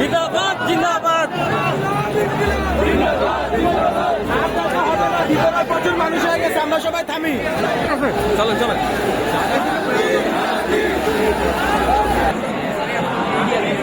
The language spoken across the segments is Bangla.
জিন্দাবাদ জিন্দাবাদ। প্রচুর মানুষ হয়ে গেছে আমরা সবাই থামি। চলো চলো।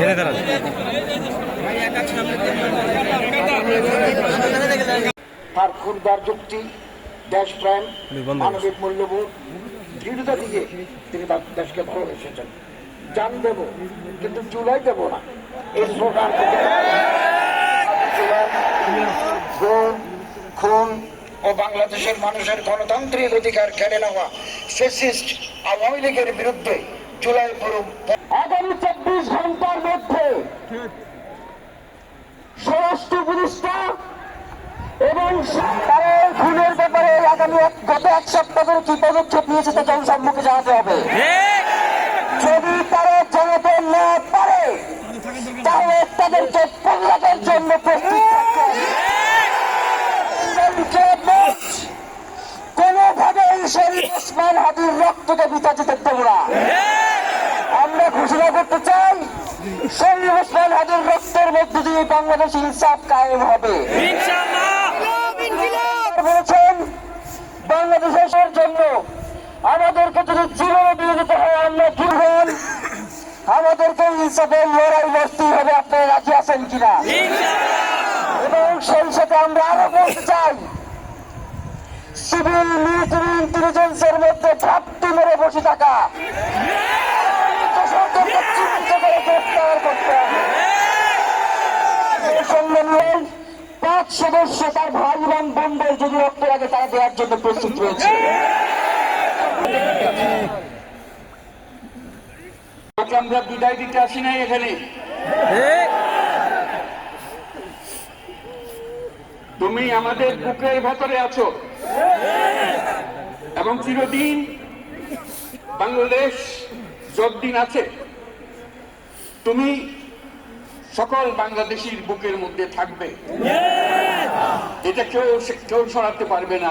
এনে দাঁড়ান তার ক্ষুরদার যুক্তি দেশপ্রেম মানবিক মূল্যবোধ দৃঢ়তা দিয়ে তিনি তার দেশকে ভালোবেসেছেন জান দেব, কিন্তু জুলাই দেব না। এই স্লোগান থেকে খুন ও বাংলাদেশের মানুষের গণতান্ত্রিক অধিকার কেড়ে নেওয়া ফেসিস্ট আওয়ামী লীগের বিরুদ্ধে জুলাই পূর্ব আগামী চব্বিশ ঘণ্টার মধ্যে স্বরাষ্ট্র উপদেষ্টা এবং আগামী গত এক সপ্তাহ ধরে কি পদক্ষেপ নিয়েছে তা জনসম্মুখে জানাতে হবে। যদি তারা জানাতে না পারে তাহলে তাদেরকে পল্লাদের জন্য প্রস্তুত কোনোভাবেই ওসমান রক্তকে না। আমরা ঘোষণা করতে চাই শরীর ওসমান হাদির রক্তের মধ্যে দিয়ে বাংলাদেশ ইনসাফ কায়েম হবে। বলেছেন বাংলাদেশের জন্য আমাদেরকে যদি জীবনে দিয়ে দিতে হয়, আমরা জীবন আমাদেরকে ইনসাফের লড়াই লড়তেই হবে। আপনারা রাজি আছেন কিনা? এবং সেই সাথে আমরা আরও বলতে চাই সিভিল মিলিটারি ইন্টেলিজেন্সের মধ্যে ঘাপটি মেরে বসে থাকা। চিহ্নিত করে গ্রেফতার করতে হবে। পাঁচ সদস্য তার ভাই এবং বোনদের যদি রক্ত লাগে, তারা দেওয়ার জন্য প্রস্তুত রয়েছে। আমরা বিদায় দিতে আসি নাই এখানে। তুমি আমাদের বুকের ভেতরে আছো। এবং চিরদিন বাংলাদেশ যতদিন আছে, তুমি সকল বাংলাদেশির বুকের মধ্যে থাকবে। এটা কেউ কেউ সরাতে পারবে না।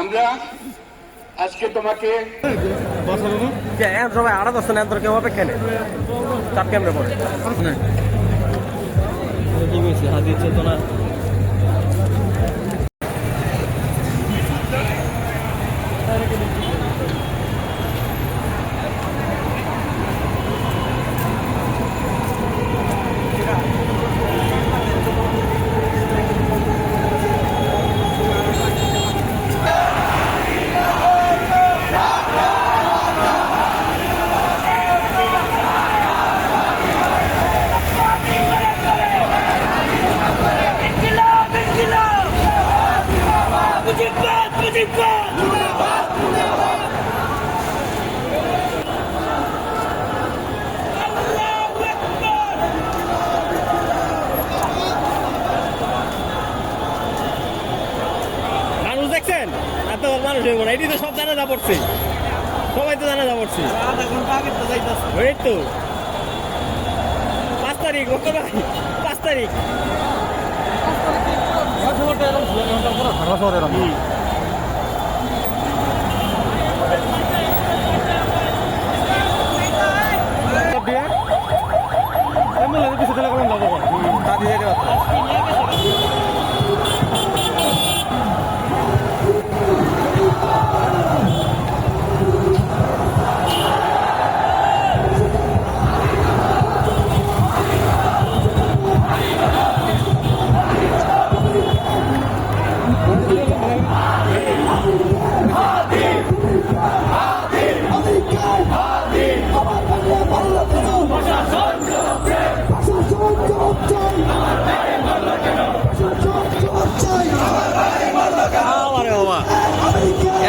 আমরা আজকে তোমাকে সবাই আড়া দশ না কেউ অপেক্ষা নেই। চাপ ক্যামেরা পড়ে? কি হয়েছে হাত দিচ্ছে তো না। মানুষ হইব না। এটি তো সব জানা যা পড়ছে। সবাই তো জানা যা পড়ছে। ওই তো। পাঁচ তারিখ ওকে ভাই পাঁচ তারিখ। ঐক্যবদ্ধ নিরাপত্তা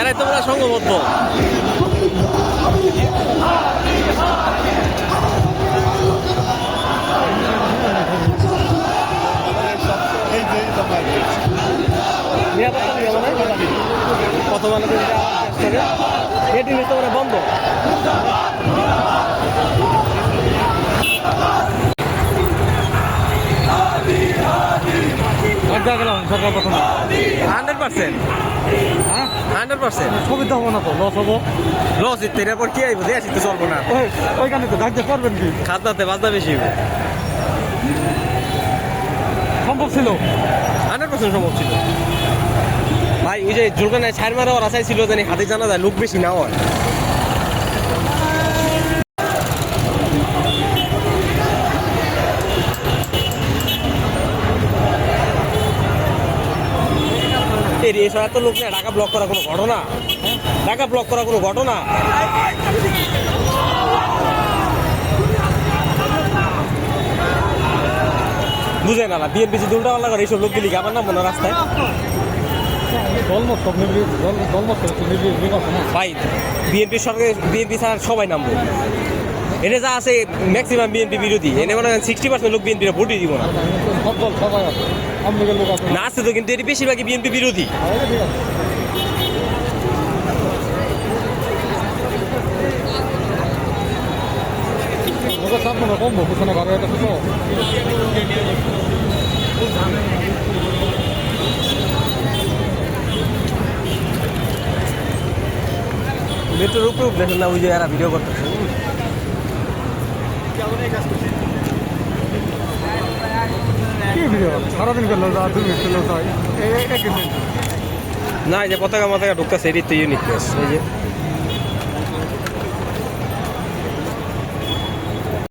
নিয়ে তোমরা সঙ্গবদ্ধ। কত মানুষ এটি বন্ধ গেলাম সকাল প্রথম। Hundred percent? Hundred percent? সুবিধা হব না তো লস হব। লস ইত্তে এরপর কি আইব? দেশ ইত্তে চলবো না। ওইখানে তো দায়িত্ব করবেন কি? খাজনাতে বাজনা বেশি সম্ভব ছিল? হান্ড্রেড পার্সেন্ট সম্ভব ছিল। ভাই ওই যে জুলকানায় ছাড় মারা ওর আশায় ছিল জানি হাতে জানা যায় লোক বেশি না হয়। এর এসব এত লোক না ঢাকা ব্লক করা কোনো ঘটনা? ঢাকা ব্লক করা কোনো ঘটনা? বুঝে না বিএনপি যদি উল্টা পাল্টা করে এইসব লোক গেলি আমার নাম মনে রাস্তায়? ভাই বিএনপি সরকার বিএনপি ছাড়া সবাই নামবো। এনে যা আছে ম্যাক্সিমাম বিএনপি বিরোধী, এনে মনে হয় সিক্সটি পার্সেন্ট লোক বিএনপির ভোটই দিব না। না, আছে তো, কিন্তু এটি বেশিরভাগই বিএনপি বিরোধী। মেট্রোর উপরে দেখেন না, ওই যে এরা ভিডিও করতেছে। কি ভিডিও সারাদিন করল যা দুই মিনিট ছিল তাই দিন না এই যে পতাকা মতাকা ঢুকতেছে এটি তো ইউনিকনেস এই যে